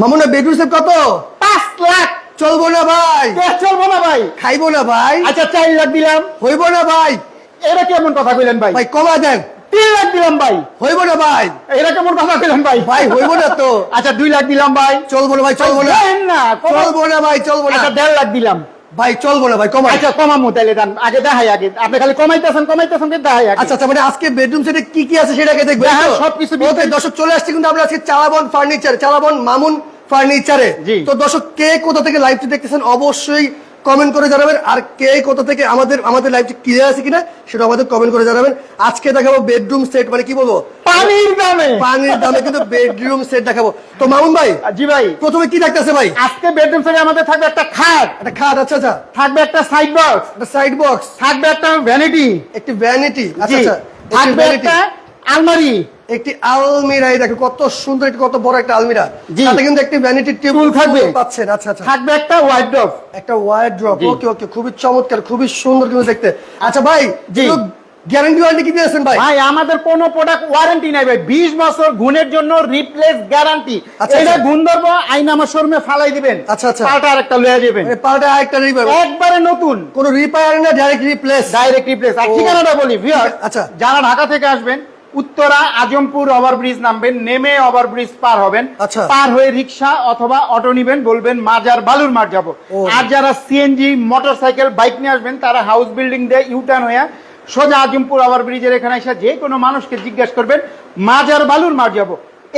মামুনা bedroom set কত? পাঁচ লাখ। চলবো না ভাই। চলবো না ভাই। খাইবো না ভাই। আচ্ছা চার লাখ দিলাম। হইব না ভাই। এরা কেমন কথা কইলেন ভাই? ভাই কমা দেন। তিন লাখ দিলাম ভাই। হইব না ভাই। এরা কেমন কথা কইলেন ভাই? ভাই হইব না তো। আচ্ছা দুই লাখ দিলাম ভাই। চলবো না ভাই চলবো না। চলবো না ভাই চলবো না। আচ্ছা দেড় লাখ দিলাম। ভাই চলবো না ভাই কমাই। আচ্ছা কমামু তাহলে দেন আগে দেখাই আগে। আপনি খালি কমাইতেছেন কমাইতেছেন কিন্তু দেখাই আগে। আচ্ছা আচ্ছা মানে আজকে বেডরুম সেটে কি কি আছে সেটাকে দেখবেন হ্যাঁ? সবকিছু দর্শক চলে আসছে কিন্তু আমরা আজকে চালাবন ফার্নিচার চালাবন মামুন ফার্নিচারে তো দর্শক কে কোথা থেকে লাইভটি দেখতেছেন অবশ্যই কমেন্ট করে জানাবেন। আর কে কোথা থেকে আমাদের আমাদের লাইভটি ক্লিয়ার আছে কিনা সেটা আমাদের কমেন্ট করে জানাবেন। আজকে দেখাবো বেডরুম সেট মানে কি বলব? পানির দামে। পানির দামে কিন্তু বেডরুম সেট দেখাবো। তো মামুন ভাই জি ভাই। প্রথমে কি থাকতেছে ভাই? আজকে বেডরুম সেটে আমাদের থাকবে একটা খাট। একটা খাট আচ্ছা আচ্ছা। থাকবে একটা সাইড বক্স একটা সাইড বক্স থাকবে একটা ভ্যানিটি একটি ভ্যানিটি আচ্ছা আচ্ছা। থাকবে একটা আলমারি। একটি আলমিরা এই দেখো কত সুন্দর একটি কত বড় একটা আলমিরা। তাতে কিন্তু একটি ভ্যানিটি টেবিল থাকবে। পাচ্ছেন। আচ্ছা আচ্ছা। থাকবে একটা ওয়াইড্রপ একটা ওয়ার ড্রপ ওকে ওকে খুবই চমৎকার খুবই সুন্দর কিন্তু দেখতে। আচ্ছা ভাই জি। গ্যারান্টি ওয়ারেন্টি কি দিয়েছেন ভাই? ভাই আমাদের কোনো প্রোডাক্ট ওয়ারেন্টি নাই ভাই। বিশ বছর গুণের জন্য রিপ্লেস গ্যারান্টি আচ্ছা, এটা আচ্ছা। গুণ ধরবো আইন আমার শোরুমে ফালাই দিবেন। আচ্ছা, আচ্ছা। পাল্টা আরেকটা লয়ে মানে পাল্টা আরেকটা রিপার একবারে নতুন। কোনো রিপেয়ার না ডাইরেক্ট রিপ্লেস ডাইরেক্ট রিপ্লেস আর। ঠিকানাটা বলি ভিউয়ার আচ্ছা। যারা ঢাকা থেকে আসবেন উত্তরা আজমপুর ওভারব্রিজ নামবেন নেমে ওভারব্রিজ পার হবেন। আচ্ছা। পার হয়ে রিক্সা অথবা অটো নিবেন বলবেন মাজার বালুর মাঠ যাব। আর যারা সিএনজি মোটর সাইকেল বাইক নিয়ে আসবেন তারা হাউস বিল্ডিং দিয়ে ইউটার্ন হয়ে সোজা আজমপুর ওভারব্রিজের এখানে এসে যে কোনো মানুষকে জিজ্ঞেস করবেন মাজার বালুর মাঠ যাব।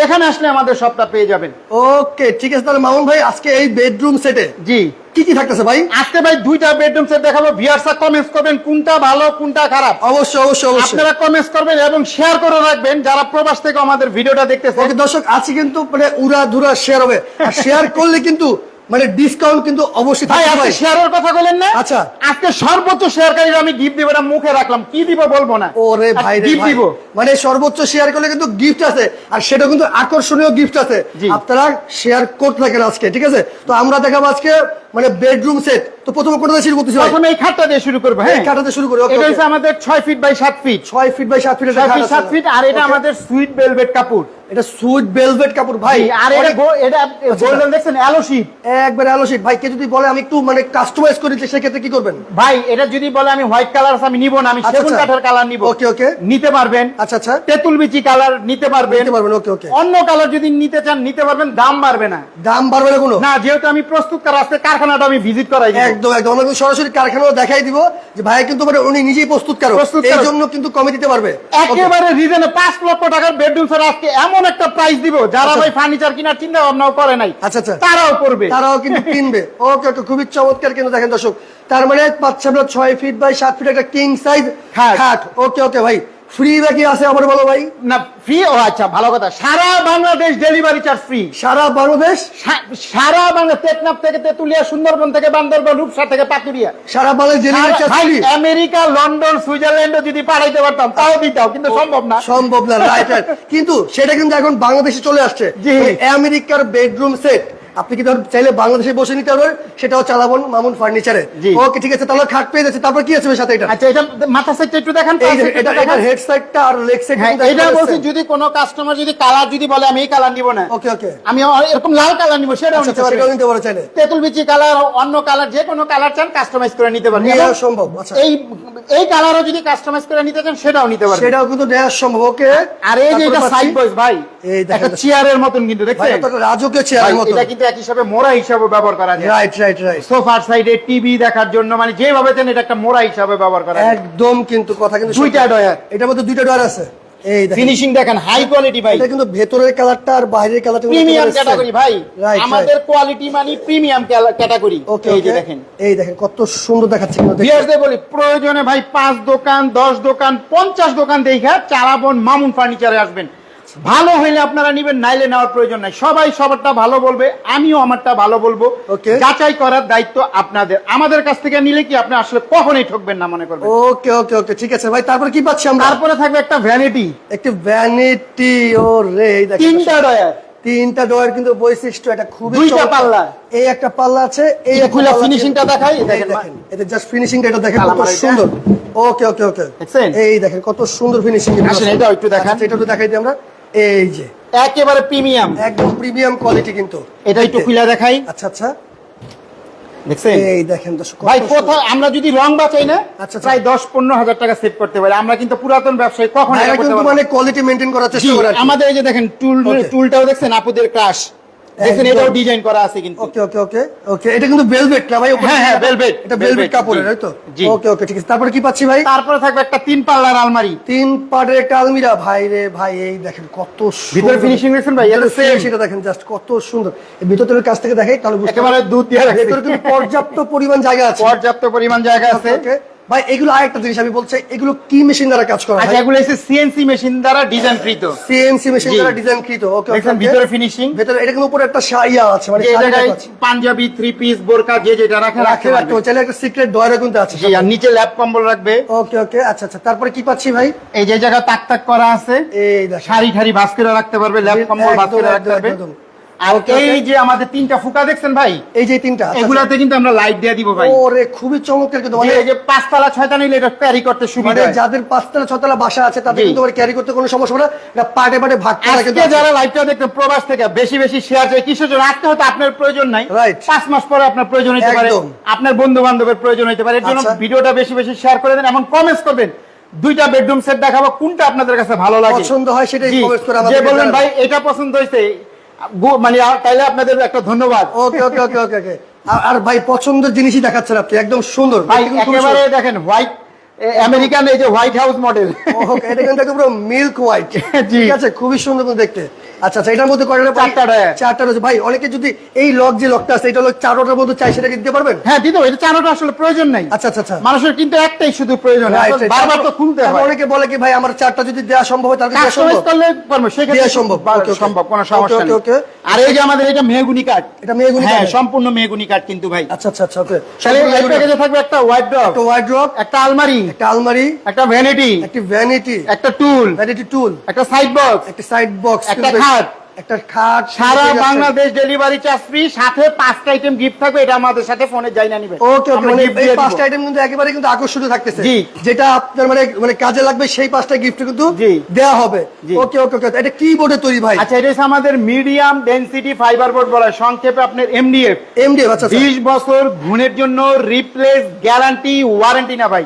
এখানে আসলে আমাদের সবটা পেয়ে যাবেন। ওকে ঠিক আছে তাহলে মামুন ভাই আজকে এই বেডরুম সেটে জি। কি কি থাকতেছে ভাই? আজকে ভাই দুইটা বেডরুম সেট দেখাবো। ভিয়ার্সা কমেন্টস করবেন কোনটা ভালো কোনটা খারাপ। অবশ্যই অবশ্যই অবশ্যই। আপনারা কমেন্টস করবেন এবং শেয়ার করে রাখবেন যারা প্রবাস থেকে আমাদের ভিডিওটা দেখতেছে ওকে দর্শক আজকে কিন্তু মানে উড়া ধুরা শেয়ার হবে। আর শেয়ার করলে কিন্তু মানে ডিসকাউন্ট কিন্তু অবশ্যই ভাই আপনি শেয়ারের কথা বলেন না? আচ্ছা। আজকে সর্বোচ্চ শেয়ারকারীরা আমি গিফট দিব এটা মুখে রাখলাম। কি দিব বলব না? ওরে ভাই রে গিফট দিব। মানে সর্বোচ্চ শেয়ার করলে কিন্তু গিফট আছে আর সেটা কিন্তু আকর্ষণীয় গিফট আছে। আপনারা শেয়ার করতে থাকেন আজকে ঠিক আছে? তো আমরা দেখাবো আজকে মানে বেডরুম সেট তো প্রথমে কোনটা দিয়ে শুরু করতেছি ভাই প্রথমে এই খাটটা দিয়ে শুরু করব হ্যাঁ? এই খাটটাতে শুরু করি, okay, এটা. হচ্ছে আমাদের ছয় ফিট বাই সাত ফিট ছয় ফিট বাই সাত ফিট ছয় ফিট সাত ফিট আর এটা আমাদের সুইট বেলভেট কাপড়। এটা সুইট বেলভেট কাপড় ভাই। আর এটা এটা গোল্ডেন দেখছেন অ্যালো শীট একবার শীট ভাই কে যদি বলে আমি একটু মানে কাস্টমাইজ করি সেক্ষেত্রে কি করবেন? ভাই এটা যদি বলে আমি হোয়াইট কালার আমি নিব না আমি আচ্ছা, সেগুন আচ্ছা। কাঠের কালার নিব। ওকে ওকে। নিতে পারবেন। আচ্ছা আচ্ছা। তেঁতুল বিচি কালার নিতে পারবেন। নিতে পারবেন ওকে ওকে। অন্য কালার যদি নিতে চান নিতে পারবেন দাম বাড়বে না। দাম বাড়বে না কোনো? না যেহেতু আমি প্রস্তুত করা কারখানাটা আমি ভিজিট করাই একদম একদম। কিন্তু সরাসরি কারখানাও দেখাই দিব যে ভাই কিন্তু মানে উনি নিজেই প্রস্তুত কারও। প্রস্তুতকারক। এই জন্য কিন্তু কমে দিতে পারবে। একেবারে রিজনে পাঁচ লক্ষ টাকার বেডরুম স্যার আজকে এমন একটা প্রাইস দিব যারা আচ্ছা। ভাই ফার্নিচার কেনার চিন্তা ভাবনাও করে নাই আচ্ছা, আচ্ছা। তারাও করবে তারাও কিন্তু কিনবে ওকে ওকে খুবই চমৎকার কিন্তু দেখেন দর্শক তার মানে পাচ্ছে আমরা ছয় ফিট বাই সাত ফিট একটা কিং সাইজ। খাট ওকে ওকে ভাই ফ্রি আছে বলো ভাই? না ফ্রি ও আচ্ছা ভালো কথা। সারা বাংলাদেশ ডেলিভারি চার্জ ফ্রি সারা বাংলাদেশ? সারা বাংলা টেকনাফ থেকে তেতুলিয়া সুন্দরবন থেকে বান্দরবান রূপসা থেকে পাতুরিয়া সারা Bangladesh delivery charge free America London সুইজারল্যান্ডও যদি পাঠাইতে পারতাম তাও দিতাম কিন্তু সম্ভব না। সম্ভব না রাইট কিন্তু সেটা কিন্তু এখন বাংলাদেশে চলে আসছে। আমেরিকার বেডরুম সেট আপনি কিন্তু চাইলে বাংলাদেশে বসে নিতে পারবেন? সেটাও চালাবন মামুন ফার্নিচারে। ওকে ঠিক আছে তাহলে খাট পেয়ে যাচ্ছে। তারপর কি আছে সাথে এটা? আচ্ছা এটা মাথা সাইডটা একটু দেখান এই যে এটা একটু এটা হেড সাইডটা আর লেগ সাইড হ্যাঁ এটা বলছি যদি কোনো কাস্টমার যদি কালার যদি বলে আমি এই কালার নিব না। ওকে ওকে। আমি এরকম লাল কালার নিব সেটাও আচ্ছা নিতে আচ্ছা, সেটাও নিতে পারো চাইলে। তেঁতুল বিচি কালার অন্য কালার যে কোনো কালার চান কাস্টমাইজ করে নিতে পারবেন এবং সম্ভব আচ্ছা। এই এই কালারও যদি কাস্টমাইজ করে নিতে চান সেটাও নিতে পারবেন সেটাও কিন্তু নেওয়া সম্ভব ওকে। আর এই যে এটা সাইড বয়েস ভাই এই দেখেন। চেয়ারের মতন কিন্তু দেখছেন? এটা তো রাজকীয় ভাই, চেয়ারের মতো এটা কিন্তু হিসাবে মোড়া হিসাবে ব্যবহার করা যায়। রাইট রাইট রাইট সোফার সাইডে টিভি দেখার জন্য মানে যেভাবে এটা একটা মোড়া হিসাবে ব্যবহার করা যায়। একদম কিন্তু কথা কিন্তু দুইটা ডয়ার এটার মধ্যে দুইটা ডয়ার আছে। এই ফিনিশিং দেখেন হাই কোয়ালিটি ভাই। এটা কিন্তু ভেতরের কালারটা আর বাইরের কালারটা প্রিমিয়াম ক্যাটাগরি ভাই। আমাদের কোয়ালিটি মানে প্রিমিয়াম ক্যাটাগরি ওকে এই যে দেখেন। এই দেখেন কত সুন্দর দেখাচ্ছে বলি প্রয়োজনে ভাই পাঁচ দোকান দশ দোকান পঞ্চাশ দোকান দেখা চালাবন মামুন ফার্নিচারে আসবেন। ভালো হইলে আপনারা নিবেন নাইলে নেওয়ার প্রয়োজন নাই। সবাই সবারটা ভালো বলবে আমিও আমারটা ভালো বলব। যাচাই করার দায়িত্ব আপনাদের। আমাদের কাছ থেকে নিলে কি আপনি আসলে কখনোই ঠকবেন না মনে করবেন? ওকে ওকে ওকে ঠিক আছে। ভাই তারপরে কি পাচ্ছি আমরা? তারপরে থাকবে একটা ভ্যানিটি একটি ভ্যানিটি ও রে তিনটা ডয়ার তিনটা ডয়ার কিন্তু বৈশিষ্ট্য এটা খুবই দুইটা পাল্লা। এই একটা পাল্লা আছে এই এটা একটা খুলে finishing-টা দেখাই, দেখেন। এটা জাস্ট ফিনিশিংটা এটা দেখেন কত সুন্দর। ওকে ওকে ওকে? এই দেখেন কত সুন্দর ফিনিশিং আসেন, এটাও একটু দেখান। এটা একটু দেখাই দিই আমরা। এই যে। একেবারে প্রিমিয়াম। একদম প্রিমিয়াম কোয়ালিটি কিন্তু। এটা একটু খুলে দেখাই। আচ্ছা আচ্ছা। দেখছেন? এই দেখেন ভাই। কোথাও আমরা যদি রং বাঁচাই না আচ্ছা, আচ্ছা। প্রায় দশ পনেরো হাজার টাকা সেভ করতে পারি। আমরা কিন্তু পুরাতন ব্যবসায়ী কখন মানে কোয়ালিটি মেনটেন করার জি, চেষ্টা করে আমাদের এই যে দেখেন টুল টুলটাও দেখছেন আপুদের ক্রাশ এটাও ডিজাইন করা আছে কিন্তু। ওকে ওকে ওকে ওকে এটা কিন্তু ভেলভেট না ভাই? হ্যাঁ, হ্যাঁ, velvet, এটা ভেলভেট কাপড়ের তাই তো? ওকে ওকে ঠিক আছে। তারপরে কি পাচ্ছি ভাই? তারপরে থাকবে একটা তিন পাল্লার আলমারি। তিন পাটের একটা আলমিরা। ভাই রে ভাই এই দেখেন কত ভিতরে finishing দেখছেন ভাই? এটা same। সেটা দেখেন জাস্ট কত সুন্দর। এই ভিতরের কাছ থেকে দেখাই তাহলে বুঝতে একেবারে দুধ দিয়ে রাখছি। ভেতরে কিন্তু পর্যাপ্ত পরিমাণ জায়গা আছে। পর্যাপ্ত পরিমাণ জায়গা আছে। ওকে ভাই এগুলো আরেকটা জিনিস আমি বলছি এগুলো কি মেশিন দ্বারা কাজ করা আচ্ছা এগুলো এসে সিএনসি মেশিন দ্বারা ডিজাইন কৃত সিএনসি মেশিন দ্বারা ডিজাইন কৃত ওকে দেখছেন ভিতরে ফিনিশিং ভেতরে এটা কিন্তু উপরে একটা শাইয়া আছে মানে। পাঞ্জাবি থ্রি পিস বোরকা যে যেটা রাখে রাখে রাখতে রাখতে পারবে। চাইলে একটা সিক্রেট ডয়ারও কিন্তু আছে জি আর নিচে ল্যাপ কম্বল রাখবে। ওকে ওকে আচ্ছা আচ্ছা তারপরে কি পাচ্ছি ভাই? এই যে জায়গা তাক তাক করা আছে এই দেখেন। শাড়ি ঠাড়ি রাখতে পারবে ল্যাপ কম্বল ভাস রাখতে পারবে। একদম। আর Okay, okay. এই যে আমাদের তিনটা ফুকা দেখছেন ভাই? এই যে তিনটা এগুলাতে কিন্তু আমরা লাইট দিয়ে দিব ভাই। ওরে খুবই চমৎকার কিন্তু। মানে এই যে পাঁচতলা ছয়টা নিলে এটা ক্যারি করতে সুবিধা হয়। যাদের পাঁচতলা ছতলা বাসা আছে তাদের কিন্তু ক্যারি করতে কোনো সমস্যা হবে না। এটা পাটে পাটে ভাগ করা কিন্তু যারা লাইভটা দেখতে প্রবাস থেকে বেশি বেশি শেয়ার চাই। কিসের জন্য? আজকে হয়তো আপনার প্রয়োজন নাই। পাঁচ মাস পরে আপনার প্রয়োজন হতে পারে। আপনার বন্ধু বান্ধবের প্রয়োজন হতে পারে। এর জন্য আচ্ছা। ভিডিওটা বেশি বেশি শেয়ার করে দেন এবং কমেন্টস করবেন। দুইটা বেডরুম সেট দেখাবো কোনটা আপনাদের কাছে ভালো লাগে? পছন্দ হয় সেটাই যে বলবেন ভাই এটা পছন্দ হয়েছে। মানে তাইলে আপনাদের একটা ধন্যবাদ। ওকে ওকে ওকে ওকে ওকে আর- ভাই পছন্দের জিনিসই দেখাচ্ছেন আপনি একদম সুন্দর ভাই একেবারে দেখেন হোয়াইট আমেরিকান এই যে হোয়াইট হাউস মডেল এটা কিন্তু পুরো মিল্ক হোয়াইট ঠিক আছে খুবই সুন্দর দেখতে। আচ্ছা আচ্ছা এটার মধ্যে কয়টা চারটা চারটা রয়েছে। ভাই অনেকে যদি এই লক যে লকটা আছে এটা হলো চারটার মধ্যে চাই সেটা দিতে পারবেন? হ্যাঁ দিদি এটা চালানোটা আসলে প্রয়োজন নাই। আচ্ছা আচ্ছা আচ্ছা। মানুষের কিন্তু একটাই শুধু প্রয়োজন. বারবার তো খুলতে হয়। অনেকে বলে কি ভাই আমার চারটা যদি দেওয়া সম্ভব হয় তাহলে দেওয়া সম্ভব? করলে পারব। সেক্ষেত্রে সম্ভব। বা- Okay, okay. সম্ভব কোনো সমস্যা নেই। okay. আর এই যে আমাদের এটা মেহগুনি কাঠ এটা মেহগুনি হ্যাঁ সম্পূর্ণ মেহগুনি কাঠ কিন্তু ভাই। আচ্ছা আচ্ছা আচ্ছা ওকে তাহলে এই প্যাকেজে থাকবে একটা হোয়াইট ড্রপ একটা ওয়ার্ড্রপ একটা আলমারি একটা আলমারি। একটা ভ্যানিটি একটি ভ্যানিটি একটা টুল ভ্যানিটি টুল একটা সাইড বক্স একটা সাইড বক্স একটা খাট। একটা খাট সারা বাংলাদেশ ডেলিভারি চার্জ ফ্রি সাথে পাঁচটা আইটেম গিফট থাকবে এটা আমাদের সাথে ফোনে যাই না নিবে ওকে ওকে মানে এই পাঁচটা আইটেম কিন্তু একেবারে কিন্তু আকর্ষণীয় থাকতেছে জি। যেটা আপনার মানে মানে কাজে লাগবে সেই পাঁচটা গিফট কিন্তু জি। দেওয়া হবে। ওকে ওকে ওকে এটা কি বোর্ডে তৈরি ভাই আচ্ছা এটা আমাদের মিডিয়াম ডেনসিটি ফাইবার বোর্ড বলা সংক্ষেপে আপনার এমডিএফ এমডিএফ আচ্ছা আচ্ছা। বিশ বছর ঘুণের জন্য রিপ্লেস গ্যারান্টি ওয়ারেন্টি না ভাই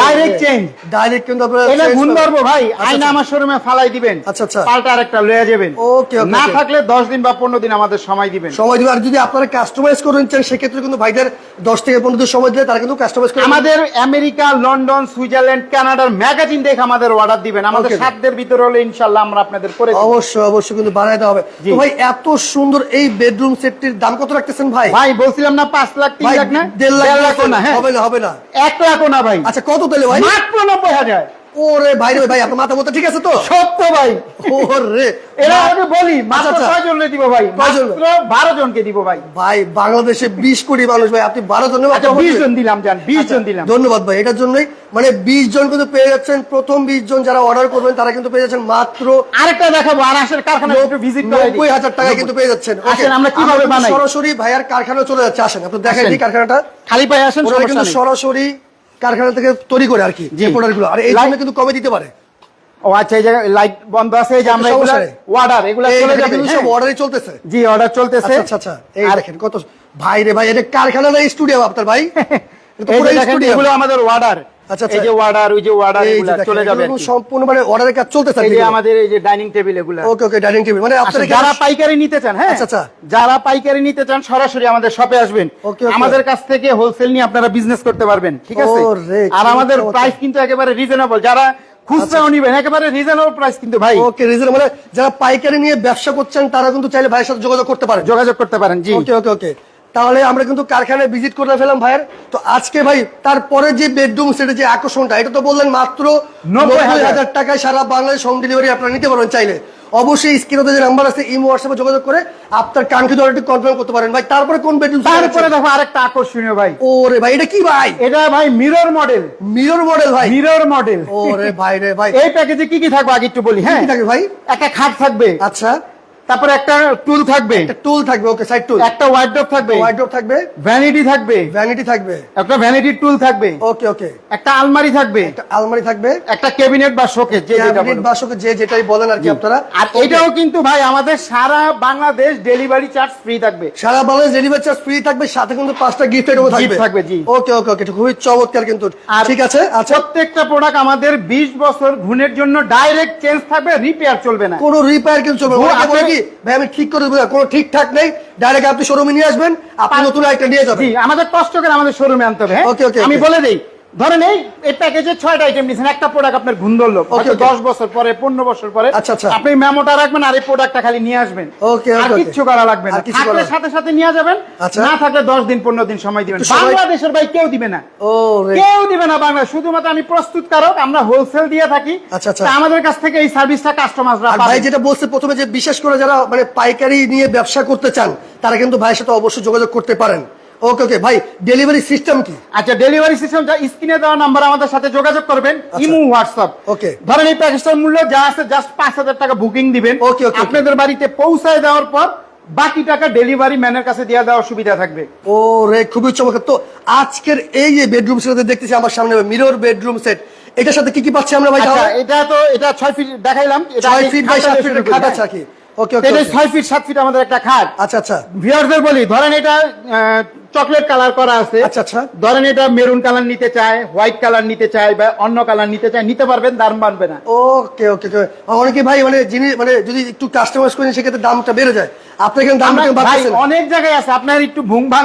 ডাইরেক্ট চেঞ্জ ডাইরেক্ট কিন্তু আপনারা এটা গুণ ধরবো ভাই আইনা। আমার শোরুমে ফালাই দিবেন আচ্ছা, আচ্ছা। পাল্টা আরেকটা লয়ে যাবেন। ওকে, ওকে, না থাকলে দশ দিন বা পনেরো দিন আমাদের সময় দিবেন। সময় দিবে আর যদি আপনারা কাস্টমাইজ করে নিচ্ছেন সেক্ষেত্রে কিন্তু ভাইদের দশ থেকে পনেরো দিন সময় দিলে তারা কিন্তু কাস্টমাইজ করে আমাদের আমেরিকা লন্ডন সুইজারল্যান্ড কানাডার ম্যাগাজিন দেখে আমাদের অর্ডার দিবেন। আমাদের. সাধ্যের ভিতরে হলে ইনশাল্লাহ আমরা আপনাদের করে দিব। অবশ্যই অবশ্যই কিন্তু বাড়াই দেওয়া হবে। তো ভাই এত সুন্দর এই বেডরুম সেটটির দাম কত রাখতেছেন ভাই? ভাই বলছিলাম না পাঁচ লাখ তিন লাখ না? দেড় লাখ লাখ না হ্যাঁ। হবে না হবে না। এক লাখও না ভাই। আচ্ছা কত তাহলে ভাই? মাত্র নব্বই হাজার। ওরে ভাই রে ভাই আপনার মাথা মতো ঠিক আছে তো? সত্য ভাই। ওরে এরা আমি বলি মাত্র আচ্ছা, আচ্ছা। ছয় জনকে দিব ভাই কয়জন? মাত্র বারো জনকে দিব ভাই। ভাই বাংলাদেশে বিশ কোটি মানুষ ভাই আপনি বারো জন আচ্ছা বিশ জন দিলাম জান বিশ জন দিলাম। ধন্যবাদ ভাই এটার জন্যই মানে বিশ জন কিন্তু পেয়ে যাচ্ছেন প্রথম বিশ জন যারা অর্ডার করবেন তারা কিন্তু পেয়ে যাচ্ছেন মাত্র আরেকটা দেখাবো আর আসের কারখানা একটু ভিজিট করে দিই। নব্বই হাজার টাকা কিন্তু পেয়ে যাচ্ছেন। আসেন, আমরা কীভাবে বানাই? সরাসরি ভাইয়ার কারখানা চলে যাচ্ছে আসেন আপনি দেখেন এই কারখানাটা। খালি পায়ে আসেন সরাসরি কারখানা থেকে তৈরি করে আর কি যে প্রোডাক্টগুলো। আর এই জন্য কিন্তু কমে দিতে পারে। ও আচ্ছা এই জায়গায় লাইট বন্ধ আছে এই যে আমরা অর্ডার এগুলা চলে যাবে হ্যাঁ? সব অর্ডারই চলতেছে। জি অর্ডার চলতেছে। আচ্ছা আচ্ছা আচ্ছা এই আর দেখেন কত ভাই রে ভাই এটা কারখানা না স্টুডিও আপনার ভাই। এটা পুরো স্টুডিও এগুলো আমাদের অর্ডার আচ্ছা, আচ্ছা। এই যে অর্ডার ওই যে অর্ডার এই যে এগুলা দেখেন, চলে যাবে সম্পূর্ণ মানে অর্ডারের কাজ চলতেছে এই যে আমাদের এই যে ডাইনিং টেবিল এগুলা। ওকে ওকে ডাইনিং টেবিল মানে আচ্ছা, আপনারা যারা পাইকারি নিতে চান হ্যাঁ? আচ্ছা, আচ্ছা। যারা পাইকারি নিতে চান সরাসরি আমাদের শপে আসবেন। Okay, okay. আমাদের কাছ থেকে হোলসেল নিয়ে আপনারা বিজনেস করতে পারবেন ঠিক আছে? আর আমাদের প্রাইস কিন্তু একেবারে রিজনেবল যারা খুচরাও নিবেন একেবারে রিজনেবল প্রাইস কিন্তু ভাই। ওকে রিজন মানে যারা পাইকারি নিয়ে ব্যবসা করছেন তারা কিন্তু চাইলে ভাইয়ের সাথে যোগাযোগ করতে পারেন। যোগাযোগ করতে পারেন জি। ওকে ওকে ওকে। তাহলে আমরা কিন্তু কারখানায় ভিজিট করে ফেলাম ভাইয়ের। তো আজকে ভাই তারপরে যে বেডরুম সেটের যে আকর্ষণটা এটা তো বললেন মাত্র নব্বই হাজার। টাকায় সারা বাংলাদেশ হোম ডেলিভারি আপনারা নিতে পারবেন চাইলে। অবশ্যই স্ক্রিনে যে নাম্বার আছে ইমো হোয়াটসঅ্যাপে যোগাযোগ করে আপনার কাঙ্ক্ষিত অর্ডারটি কনফার্ম করতে পারেন। ভাই তারপরে কোন বেডরুম তারপরে দেখো আরেকটা আকর্ষণীয় ভাই। ওরে ভাই এটা কি ভাই? এটা ভাই মিরর মডেল মিরর মডেল ভাই। মিরর মডেল ওরে ভাই রে ভাই। এই প্যাকেজে কি কি থাকবে আগে একটু বলি হ্যাঁ? কি থাকে ভাই? একটা খাট থাকবে। আচ্ছা। তারপরে একটা টুল থাকবে। একটা টুল থাকবে ওকে সাইড টুল একটা ওয়াইড্রপ থাকবে। ওয়াইড্রপ থাকবে। ভ্যানিটি থাকবে। ভ্যানিটি থাকবে। একটা ভ্যানিটি টুল থাকবে। ওকে ওকে একটা আলমারি থাকবে। একটা আলমারি থাকবে। একটা ক্যাবিনেট বা শোকেস যে ক্যাবিনেট বলুন। বাসকে যে যেটাই বলেন আর কি আপনারা। আর এটাও কিন্তু ভাই আমাদের সারা বাংলাদেশ ডেলিভারি চার্জ ফ্রি থাকবে। সারা বাংলাদেশ ডেলিভারি চার্জ ফ্রি থাকবে সাথে কিন্তু পাঁচটা গিফট আইটেমও থাকবে। থাকবে, জি। ওকে ওকে ওকে খুবই চমৎকার কিন্তু। আর ঠিক আছে আচ্ছা। প্রত্যেকটা প্রোডাক্ট আমাদের 20 বছর ঘুণের জন্য ডাইরেক্ট চেঞ্জ থাকবে রিপেয়ার চলবে না। কোনো রিপেয়ার কিন্তু চলবে না। ভাই আমি ঠিক করে দেবো কোনো ঠিকঠাক নেই। ডাইরেক্ট আপনি শোরুমে নিয়ে আসবেন আপনি নতুন একটা নিয়ে যাবেন। আমাদের কষ্ট করে আমাদের শোরুমে আনতে হবে ওকে Okay, okay, আমি বলে দেই ধরেন এই এই প্যাকেজে ছয়টা আইটেম নিয়েছেন একটা প্রোডাক্ট আপনার ঘুম ধরলো হয়তো দশ বছর পরে পনেরো বছর পরে আচ্ছা, আচ্ছা। আপনি মেমোটা রাখবেন আর এই প্রোডাক্টটা খালি নিয়ে আসবেন। Okay, আর. কিচ্ছু করা লাগবে না। থাকলে সাথে সাথে নিয়ে যাবেন আচ্ছা। না থাকলে দশ দিন পনেরো দিন সময় দিবেন। বাংলাদেশের ভাই কেউ দিবে না। ও কেউ দিবে না বাংলা শুধুমাত্র আমি প্রস্তুতকারক আমরা হোলসেল দিয়ে থাকি। আচ্ছা, আচ্ছা। আমাদের কাছ থেকে এই সার্ভিসটা কাস্টমাররা ভাই যেটা বলছে প্রথমে যে বিশেষ করে যারা মানে পাইকারি নিয়ে ব্যবসা করতে চান তারা কিন্তু ভাইয়ের সাথে অবশ্যই যোগাযোগ করতে পারেন। ওকে ওকে ভাই ডেলিভারি সিস্টেম কি? আচ্ছা ডেলিভারি সিস্টেম যা স্ক্রিনে দেওয়া নাম্বার আমাদের সাথে যোগাযোগ করবেন ইমো হোয়াটসঅ্যাপ Okay. ধরেন এই প্যাকেজটার মূল্য যা আছে জাস্ট পাঁচ হাজার টাকা বুকিং দিবেন। Okay, okay. আপনাদের বাড়িতে পৌঁছায় দেওয়ার পর বাকি টাকা ডেলিভারি ম্যানের কাছে দিয়ে দেওয়ার সুবিধা থাকবে। ও রে খুবই চমৎকার। তো আজকের এই যে বেডরুম সেট দেখতেছি আমার সামনে মিরর বেডরুম সেট এটার সাথে কি কি পাচ্ছি আমরা ভাই আচ্ছা এটা তো এটা ছয় ফিট দেখাইলাম এটা ছয় ফিট বাই সাত করি, খাট। আছে ওকে এটা। ফিট ফিট আমাদের একটা খাট আচ্ছা আচ্ছা ভিউয়ারদের বলি ধরেন এটা চকলেট কালার করা আছে আচ্ছা, আচ্ছা। ধরেন এটা মেরুন কালার নিতে চায় হোয়াইট কালার নিতে চায় বা অন্য কালার নিতে চায় নিতে পারবেন দাম বানবে না ওকে ওকে ওকে অনেকে ভাই মানে জিনিস মানে যদি একটু কাস্টমাইজ করেন সেক্ষেত্রে দামটা বেড়ে যায় এখানে অনেক জায়গায় আছে আপনার একটু ভুং ভাং.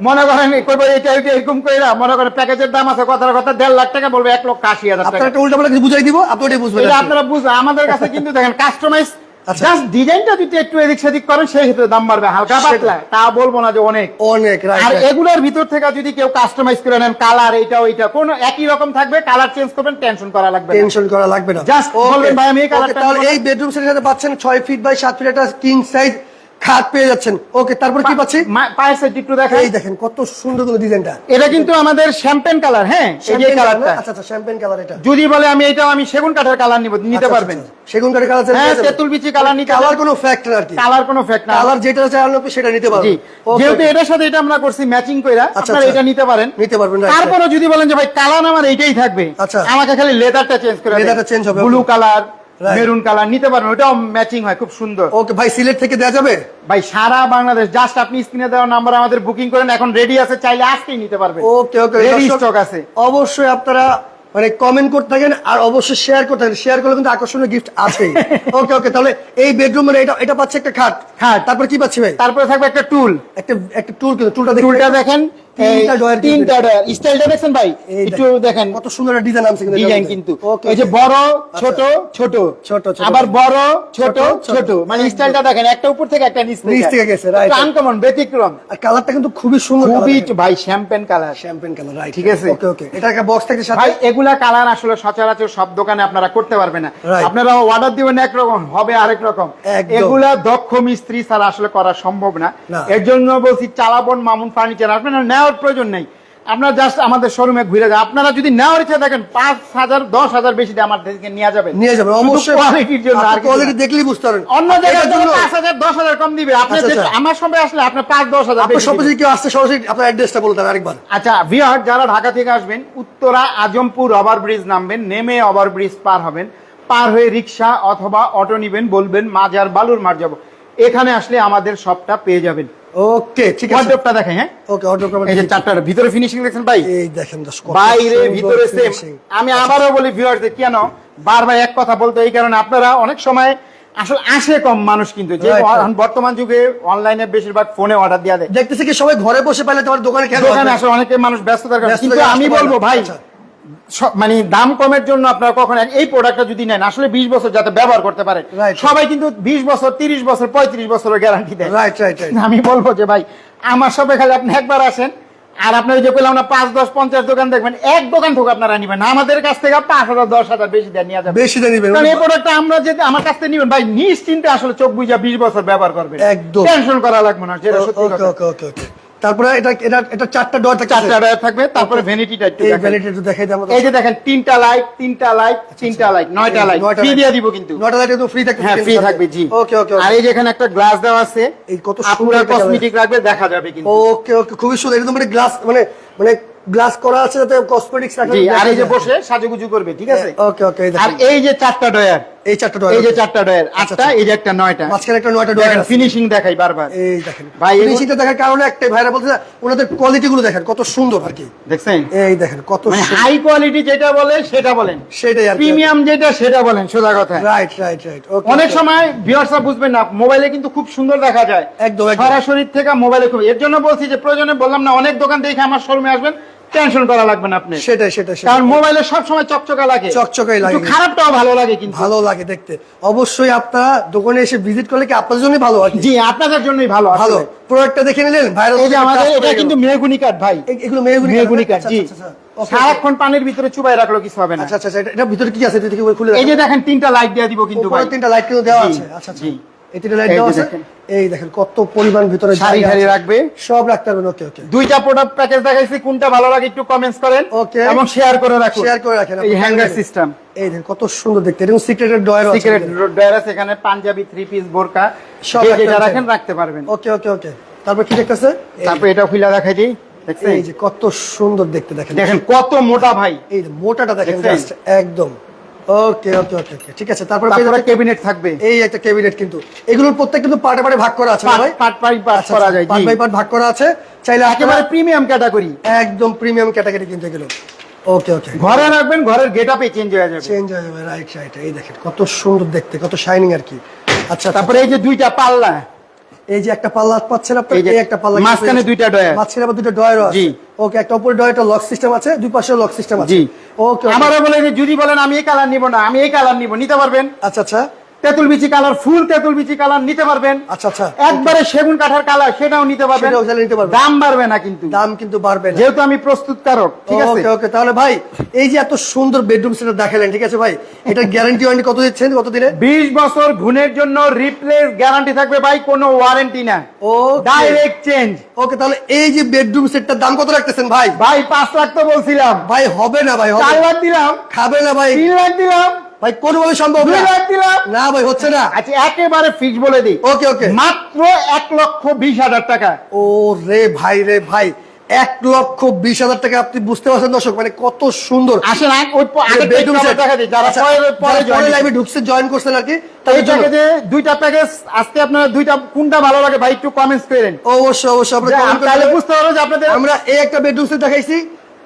মনে করেন করব এটা এটা এরকম কইরা মনে করেন প্যাকেজের দাম আছে কথার কথা দেড় লাখ টাকা বলবে এক লক্ষ আশি হাজার টাকা একটা উল্টা পাল্টা বুঝাই দিব আপনি ওটাই বুঝবেন। আপনারা বুঝ আমাদের কাছে কিন্তু দেখেন কাস্টমাইজ। জাস্ট ডিজাইনটা যদি একটু এদিক সেদিক করেন সেই ক্ষেত্রে দাম বাড়বে। হালকা পাতলা তা বলব না যে অনেক। অনেক আর এগুলোর ভিতর থেকে যদি কেউ কাস্টমাইজ করে নেন কালার এইটা ওইটা কোন একই রকম থাকবে কালার চেঞ্জ করবেন টেনশন করা লাগবে টেনশন করা লাগবে না। জাস্ট বলবেন ভাই আমি এই কালারটা এই বেডরুম সেটের সাথে পাচ্ছেন ছয় ফিট বাই সাত ফিট একটা কিং সাইজ খাট পেয়ে যাচ্ছেন। ওকে তারপর কি পাচ্ছি? পায়ের সাইড একটু দেখেন। এই দেখেন কত সুন্দর কোন ডিজাইনটা। এটা কিন্তু আমাদের শ্যাম্পেন কালার হ্যাঁ? এই যে কালারটা। আচ্ছা আচ্ছা শ্যাম্পেন কালার এটা। যদি বলে আমি এটা আমি সেগুন কাঠের কালার নিব নিতে পারবেন। আচ্ছা, আচ্ছা, সেগুন কাঠের কালার হ্যাঁ তেঁতুল বিচি কালার নিতে কালার কোনো ফ্যাক্টর আর কি। কালার কোনো ফ্যাক্ট না। কালার যেটা চাই আপনি সেটা নিতে পারবেন। যেহেতু এটার সাথে এটা আমরা করছি ম্যাচিং কইরা আচ্ছা, আপনারা আচ্ছা। এটা নিতে পারেন। নিতে পারবেন, তারপরে যদি বলেন যে ভাই কালার আমার এইটাই থাকবে। আচ্ছা। আমাকে খালি লেদারটা চেঞ্জ করে Leather টা change হবে, ব্লু কালার. মেরুন কালার নিতে পারবেন ওটাও ম্যাচিং হয় খুব সুন্দর। ওকে ভাই সিলেট থেকে দেওয়া যাবে? ভাই সারা বাংলাদেশ জাস্ট আপনি স্ক্রিনে দেওয়া নাম্বার আমাদের বুকিং করেন এখন রেডি আছে চাইলে আজকেই নিতে পারবেন। ওকে ওকে রেডি স্টক আছে। অবশ্যই আপনারা মানে কমেন্ট করতে থাকেন আর অবশ্যই শেয়ার করতে থাকেন। শেয়ার করলে কিন্তু আকর্ষণীয় গিফট আছে ওকে ওকে তাহলে এই বেডরুম বেডরুমের এটা এটা পাচ্ছে একটা খাট। খাট। তারপর কি পাচ্ছি ভাই? তারপরে থাকবে একটা টুল একটা একটা টুল কিন্তু টুলটা দেখুন টুলটা দেখেন। তিনটা ডয়ার তিনটা ডয়ার স্টাইলটা দেখছেন ভাই? একটু দেখেন। কত সুন্দর একটা ডিজাইন আছে কিন্তু ডিজাইন কিন্তু। এই যে বড় ছোট ছোট। ছোট, ছোট। আবার বড় ছোট ছোট, ছোট। ছোট। মানে স্টাইলটা দেখেন একটা উপর থেকে একটা নিচ নিচ থেকে গেছে, right. আনকমন ব্যতিক্রম। আর কালারটা কিন্তু খুবই সুন্দর খুবই ভাই champagne colour champagne colour right ঠিক আছে। ওকে ওকে এটা একটা বক্স থাকে সাথে। ভাই এগুলা কালার আসলে সচরাচর সব দোকানে আপনারা করতে পারবেন না। আপনারা অর্ডার দিবেন একরকম হবে আরেক রকম। এগুলা দক্ষ মিস্ত্রি ছাড়া আসলে করা সম্ভব না। না। এর জন্য বলছি চালাবন মামুন ফার্নিচার আপনারা নেওয়ার প্রয়োজন নেই। আপনারা জাস্ট আমাদের শোরুমে ঘুরে যান। আপনারা যদি নেওয়ার ইচ্ছা দেখেন পাঁচ হাজার দশ হাজার বেশি দিয়ে আমার থেকে নিয়ে যাবেন। নিয়ে যাবেন অবশ্যই। কোয়ালিটির জন্য আর কোয়ালিটি দেখলেই বুঝতে পারবেন। অন্য জায়গায় এটার জন্য পাঁচ হাজার দশ হাজার কম দিবে। আপনি আচ্ছা, আচ্ছা। আমার সঙ্গে আসলে আপনার পাঁচ দশ হাজার আপনার সব কেউ আসছে সরাসরি আপনার অ্যাড্রেসটা বলতে হবে আরেকবার। আচ্ছা বিহার যারা ঢাকা থেকে আসবেন উত্তরা আজমপুর ওভার ব্রিজ নামবেন নেমে ওভার ব্রিজ পার হবেন। পার হয়ে রিক্সা অথবা অটো নিবেন বলবেন মাজার বালুর মার যাব। এখানে আসলে আমাদের সবটা পেয়ে যাবেন। ওকে ঠিক আছে। ওয়ার্ডরোবটা দেখেন হ্যাঁ? ওকে অর্ডার এই যে চারটার ভিতরে ফিনিশিং দেখছেন ভাই? এই দেখেন দশ বাইরে ভিতরে সেম আমি আবারও বলি ভিউয়ারদের কেন বারবার এক কথা বলতে এই কারণে আপনারা অনেক সময় আসলে আসে কম মানুষ কিন্তু যে. বর্তমান যুগে অনলাইনে বেশিরভাগ ফোনে অর্ডার দেওয়া দেয় দেখতেছি কি সবাই ঘরে বসে পাইলে তোমার দোকানে কেন দোকানে আসলে অনেকে মানুষ ব্যস্ততার কারণে। কিন্তু আমি বলব ভাই আচ্ছা। মানে দাম কমের জন্য আপনারা কখন এই প্রোডাক্টটা যদি নেন আসলে বিশ বছর যাতে ব্যবহার করতে পারে সবাই কিন্তু বিশ বছর তিরিশ বছর পঁয়ত্রিশ বছরের গ্যারান্টি দেয়। আমি বলব যে ভাই আমার সবে খালি আপনি একবার আসেন আর আপনার যে বললাম না পাঁচ দশ পঞ্চাশ দোকান দেখবেন এক দোকান থেকে আপনারা নিবেন না। আমাদের কাছ থেকে পাঁচ হাজার দশ হাজার বেশি দেন নিয়ে যাবেন। বেশি দিয়ে নিবেন। কারণ এই প্রোডাক্টটা আমরা যদি আমার কাছ থেকে নিবেন ভাই নিশ্চিন্তে আসলে চোখ বুঝা বিশ বছর ব্যবহার করবেন। একদম। টেনশন করা লাগবে না যেটা সত্যি কথা। ওকে ওকে ওকে। তারপরে এটা এটা এটা চারটা থাকে চারটা ডয়ার থাকবে তারপরে ভ্যানিটিটা একটু এই একটু দেখাই দাও এই যে দেখেন তিনটা লাইট তিনটা লাইট তিনটা লাইট নয়টা লাইট ফ্রি দিয়ে দিব কিন্তু। নটা লাইট একদম ফ্রি থাকবে হ্যাঁ ফ্রি থাকবে জি। ওকে ওকে আর এই যে এখানে একটা গ্লাস দেওয়া আছে এই কত সুন্দর কসমেটিক রাখবে দেখা যাবে কিন্তু। ওকে ওকে খুবই সুন্দর। একদম মানে গ্লাস মানে মানে গ্লাস করা আছে যাতে কসমেটিক্স রাখা আর এই যে বসে সাজুগুজু করবে ঠিক আছে? ওকে ওকে আর এই যে চারটা ডয়ার এই চারটা ডোর এই যে চারটা ডয়ার আচ্ছা, আটটা এই যে একটা নয়টা। মাঝখানে একটা নয়টা ডোর ফিনিশিং দেখাই বারবার। এই দেখেন। ভাই, ফিনিশিংটা দেখার কারণে একটাই ভাইরা বলতে ওনাদের কোয়ালিটি গুলো দেখেন কত সুন্দর আর কি। দেখছেন? এই দেখেন কত মানে হাই কোয়ালিটি যেটা বলে সেটা বলেন। সেটাই আর প্রিমিয়াম যেটা সেটা বলেন সোজা কথা। রাইট রাইট রাইট ওকে অনেক সময় ভিউয়ার্সরা বুঝবেন না মোবাইলে কিন্তু খুব সুন্দর দেখা যায়। একদম, একদম। সরাসরি থেকে মোবাইলে খুব এর জন্য বলছি যে প্রয়োজনে বললাম না অনেক দোকান দেখে আমার শোরুমে আসবেন। টেনশন করা লাগবে না আপনি। সেটাই সেটাই। কারণ মোবাইলে সব সময় চকচকা লাগে। চকচকাই লাগে। খারাপটাও ভালো লাগে কিন্তু। ভালো লাগে দেখতে। অবশ্যই আপনারা দোকানে এসে ভিজিট করলে কি আপনাদের ভালো কি? জি আপনাদের জন্যই ভালো। ভালো। প্রোডাক্টটা দেখে নিলেন ভাইরাল এই যে আমাদের এটা কিন্তু মেহগুনি কাঠ ভাই। এগুলো মেহগুনি মেহগুনি কাঠ জি। সারাক্ষণ পানির ভিতরে চুবাই রাখল কিছু হবে না। আচ্ছা আচ্ছা আচ্ছা, এটা- এটার ভিতরে কি আছে? এটা থেকে খুলে এই যে দেখেন। তিনটা লাইট দিয়ে দিব কিন্তু ভাই। তিনটা লাইট কিন্তু দেওয়া আছে। আচ্ছা আচ্ছা। জি। এই লাইট দেওয়া আছে। এই দেখেন কত পরিমাণ ভিতরে সারি জায়গা রাখবে। সব রাখতে পারবেন ওকে ওকে দুইটা প্রোডাক্ট প্যাকেজ দেখাইছি কোনটা ভালো লাগে একটু কমেন্টস করেন Okay. এবং শেয়ার করে রাখুন। শেয়ার করে রাখেন এই হ্যাঙ্গার সিস্টেম এই দেখেন কত সুন্দর দেখতে। এরকম সিক্রেটের ডয়ার আছে সিক্রেট ডয়ারাস এখানে পাঞ্জাবি থ্রি পিস বোরকা। সব রাখতে যেটা পারবেন। রাখেন রাখতে পারবেন। ওকে ওকে ওকে তারপর কি দেখতেছে? তারপর এটা খুলে দেখাই দিই এই যে কত সুন্দর দেখতে দেখেন। দেখেন কত মোটা ভাই। এই মোটাটা দেখেন জাস্ট একদম। ওকে ওকে ওকে ওকে ঠিক আছে তারপর ক্যাবিনেট থাকবে। এই একটা ক্যাবিনেট কিন্তু। এগুলোর প্রত্যেক কিন্তু পার্টে পার্টে ভাগ করা আছে ভাই? পার্ট পার্ট পার্ট আচ্ছা, করা আচ্ছা, যায় পার্ট বাই পার্ট ভাগ করা আছে। চাইলে একেবারে প্রিমিয়াম ক্যাটাগরি একদম প্রিমিয়াম ক্যাটাগরি কিন্তু এগুলো। ওকে ওকে ঘরে রাখবেন ঘরের গেট আপে চেঞ্জ হয়ে যাবে। চেঞ্জ হয়ে যাবে রাইট রাইট এই দেখেন কত সুন্দর দেখতে কত শাইনিং আর কি। আচ্ছা তারপরে এই যে দুইটা পাল্লা। এই যে একটা পাল্লা পাচ্ছেন আপনার? এই একটা পাল্লা মাঝখানে দুইটা ডয়ার। মাঝখানে আবার দুটো ডয়ার আছে। ওকে একটা উপরে ডয়ারটা লক সিস্টেম আছে দুই পাশে লক সিস্টেম আছে। জি ওকে। আমারও বলে যদি বলেন আমি এই কালার নিব না আমি এই কালার নিব নিতে পারবেন? আচ্ছা আচ্ছা। তেঁতুল বিচি কালার ফুল তেঁতুল বিচি কালার নিতে পারবেন। আচ্ছা আচ্ছা। একবারে সেগুন কাঠার কালার সেটাও নিতে পারবেন। নিতে পারবেন। দাম বাড়বে না কিন্তু। দাম কিন্তু বাড়বে যেহেতু আমি প্রস্তুত প্রস্তুতকারক ঠিক আছে? ওকে ওকে তাহলে ভাই এই যে এত সুন্দর বেডরুম সেটা দেখালেন ঠিক আছে ভাই? এটা গ্যারান্টি ওয়ারেন্টি কত দিচ্ছেন কত দিনে বিশ বছর ঘুণের জন্য রিপ্লেস গ্যারান্টি থাকবে ভাই কোনো ওয়ারেন্টি না। ও ডাইরেক্ট চেঞ্জ ওকে তাহলে এই যে বেডরুম সেটটার দাম কত রাখতেছেন ভাই? ভাই পাঁচ লাখ তো বলছিলাম। ভাই হবে না ভাই চার লাখ দিলাম। খাবে না ভাই। তিন লাখ দিলাম। ভাই কোনোভাবে সম্ভব না। না ভাই হচ্ছে না। আচ্ছা একেবারে ফিক্স বলে দিই। ওকে ওকে। মাত্র এক লক্ষ বিশ হাজার টাকা। ও রে ভাই রে ভাই এক লক্ষ বিশ হাজার টাকা আপনি বুঝতে পারছেন দর্শক মানে কত সুন্দর। আসেন আচ্ছা, লাইভে ঢুকছে জয়েন করছেন আর কি জন্য। প্যাকেজে দুইটা প্যাকেজ আজকে আপনারা দুইটা কোনটা ভালো লাগে ভাই একটু কমেন্টস করেন অবশ্যই অবশ্যই। বুঝতে পারব যে আপনাদের আমরা এই একটা বেডরুম সেট দেখাইছি।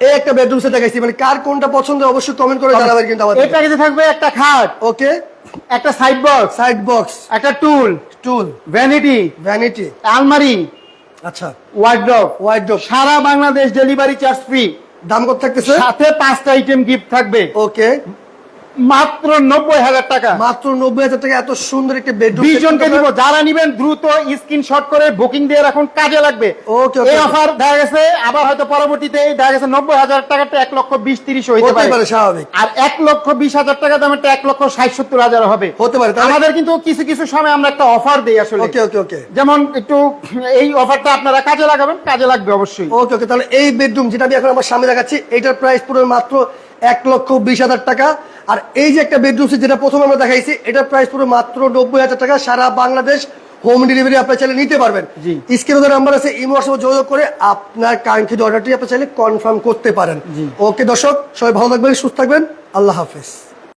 এই একটা বেডরুম সেট দেখাইছি মানে কার কোনটা পছন্দ অবশ্যই কমেন্ট করে জানাবেন কিন্তু এই প্যাকেজে থাকবে একটা খাট ওকে একটা সাইড বক্স সাইড বক্স একটা টুল টুল ভ্যানিটি ভ্যানিটি আলমারি আচ্ছা। ওয়ার্ড্রপ ওয়াইড সারা বাংলাদেশ ডেলিভারি চার্জ ফ্রি দাম কত থাকতেছে? সাথে পাঁচটা আইটেম গিফট থাকবে। ওকে মাত্র নব্বই হাজার টাকা। মাত্র নব্বই হাজার টাকা এত সুন্দর একটি বেডরুম জনকে দিব যারা নিবেন দ্রুত স্ক্রিনশট করে বুকিং দিয়ে রাখুন কাজে লাগবে। এই অফার দেখা গেছে আবার হয়তো পরবর্তীতে দেখা গেছে নব্বই হাজার টাকাটা এক লক্ষ বিশ তিরিশ হইতে পারে। পারে স্বাভাবিক। আর এক লক্ষ বিশ হাজার টাকা দামেরটা এক লক্ষ ষাট সত্তর হাজার হবে। হতে পারে আমাদের কিন্তু কিছু কিছু সময় আমরা একটা অফার দিই আসলে। ওকে ওকে ওকে যেমন একটু এই অফারটা আপনারা কাজে লাগাবেন কাজে লাগবে অবশ্যই। ওকে ওকে তাহলে এই বেডরুম যেটা আমি এখন আমার সামনে দেখাচ্ছি এটার প্রাইস পুরো মাত্র এক লক্ষ বিশ হাজার টাকা। আর এই যে একটা বেডরুম যেটা প্রথমে আমরা দেখাইছি এটার প্রাইস পুরো মাত্র নব্বই হাজার টাকা। সারা বাংলাদেশ হোম ডেলিভারি আপনার চাইলে নিতে পারবেন। স্ক্রিনে নাম্বার আছে ইমো হোয়াটসঅ্যাপে যোগাযোগ করে আপনার কাঙ্ক্ষিত অর্ডারটি আপনি চাইলে কনফার্ম করতে পারেন। ওকে দর্শক সবাই ভালো থাকবেন সুস্থ থাকবেন। আল্লাহ হাফেজ।